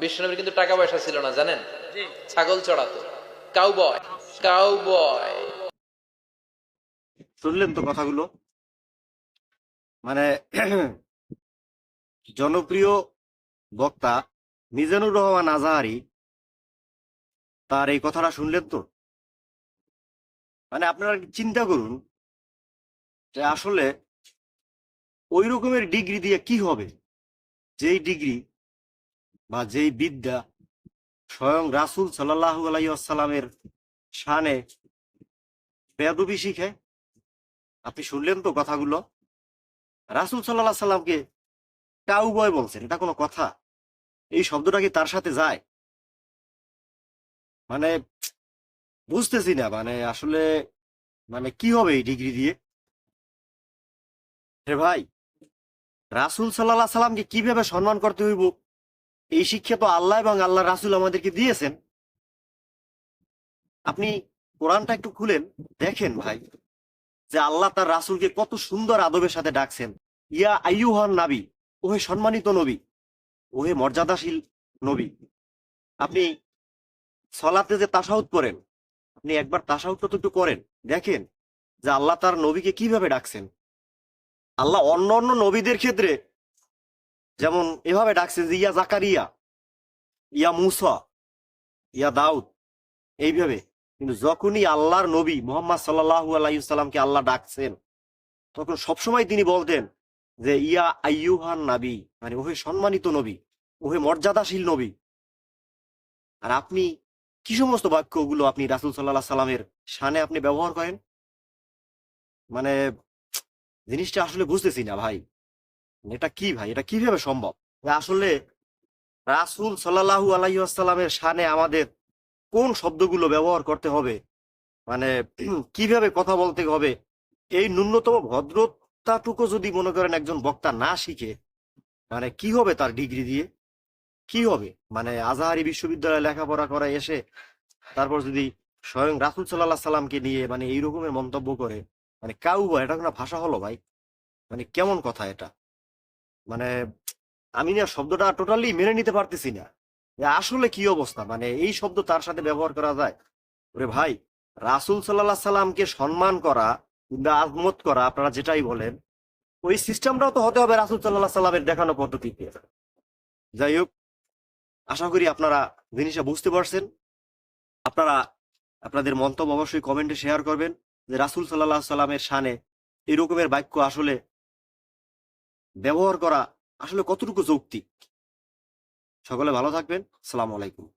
বিষ্ণুনবীর কিন্তু টাকা পয়সা ছিল না জানেন? ছাগল চড়াতো। কাউ বয় কাউ বয় শুনলেন তো কথাগুলো? মানে জনপ্রিয় বক্তা মিজানুর রহমান আজাহারি তার এই কথাটা শুনলেন তো? মানে আপনারা চিন্তা করুন যে আসলে ওই রকমের ডিগ্রি দিয়ে কি হবে? যেই ডিগ্রি বা যেই বিদ্যা স্বয়ং রাসুল সাল্লাহ আলাইসাল্লামের শানে বেদবি শিখে, আপনি শুনলেন তো কথাগুলো? রাসুল সাল্লাহ সাল্লামকে টাউ বয় বলছেন, এটা কোনো কথা? এই শব্দটা কি তার সাথে যায়? মানে বুঝতেছি না মানে আসলে মানে কি হবে এই ডিগ্রি দিয়ে? রে ভাই, রাসুল সাল্লাহ সাল্লামকে কীভাবে সম্মান করতে হইব? এই শিক্ষা তো আল্লাহ এবং আল্লাহ রাসুল আমাদেরকে দিয়েছেন। আপনি কোরআনটা একটু খুলেন। দেখেন ভাই, যে আল্লাহ তার রাসুলকে কত সুন্দর আদবের সাথে ডাকছেন। ইয়া আইয়ুহান নাবি, ওহে সম্মানিত নবী, ওহে মর্যাদাশীল নবী, আপনি সলাতে যে তাসাউদ করেন, আপনি একবার তাসাউদটা তো একটু করেন। দেখেন যে আল্লাহ তার নবীকে কীভাবে ডাকছেন। আল্লাহ অন্য অন্য নবীদের ক্ষেত্রে যেমন এভাবে ডাকছেন যে, ইয়া জাকারিয়া, ইয়া মুসা, ইয়া দাউদ, এইভাবে। কিন্তু যখনই আল্লাহর নবী মোহাম্মদ সাল্লাহু আলাইসাল্লামকে আল্লাহ ডাকছেন, তখন সবসময় তিনি বলতেন যে, ইয়া আইয়ুহান নাবি মানে ওহে সম্মানিত নবী, ওহে মর্যাদাশীল নবী। আর আপনি কি সমস্ত বাক্যগুলো আপনি রাসুল সাল্লাহ সাল্লামের শানে আপনি ব্যবহার করেন? মানে জিনিসটা আসলে বুঝতেছি না ভাই। এটা কি ভাই? এটা কীভাবে সম্ভব? আসলে রাসুল সাল্লাহু আলাইসাল্লামের শানে আমাদের কোন শব্দগুলো ব্যবহার করতে হবে? মানে কীভাবে কথা বলতে হবে? এই ন্যূনতম ভদ্রতাটুকু যদি মনে করেন একজন বক্তা না শিখে মানে কি হবে তার ডিগ্রি দিয়ে? কি হবে? মানে আজাহারি বিশ্ববিদ্যালয়ে লেখাপড়া করে এসে তারপর যদি স্বয়ং রাসুল সাল্লাহ সাল্লামকে নিয়ে মানে এই রকমের মন্তব্য করে মানে কাউ এটা কোনো ভাষা হলো ভাই? মানে কেমন কথা এটা? মানে আমি না শব্দটা টোটালি মেনে নিতে পারতেছি না। আসলে কি অবস্থা? মানে এই শব্দ তার সাথে ব্যবহার করা যায়? ওরে ভাই, রাসুল সাল্লাহ সাল্লামকে সম্মান করা, কিংবা আজমত করা, আপনারা যেটাই বলেন, ওই সিস্টেমটাও তো হতে হবে রাসুল সাল্লাহ সাল্লামের দেখানো পদ্ধতিতে। যাই হোক, আশা করি আপনারা জিনিসটা বুঝতে পারছেন। আপনারা, আপনাদের মন্তব্য অবশ্যই কমেন্টে শেয়ার করবেন যে রাসুল সাল্লাহ সাল্লামের শানে এই রকমের বাক্য আসলে ব্যবহার করা আসলে কতটুকু যৌক্তিক? সকলে ভালো থাকবেন। সালাম আলাইকুম।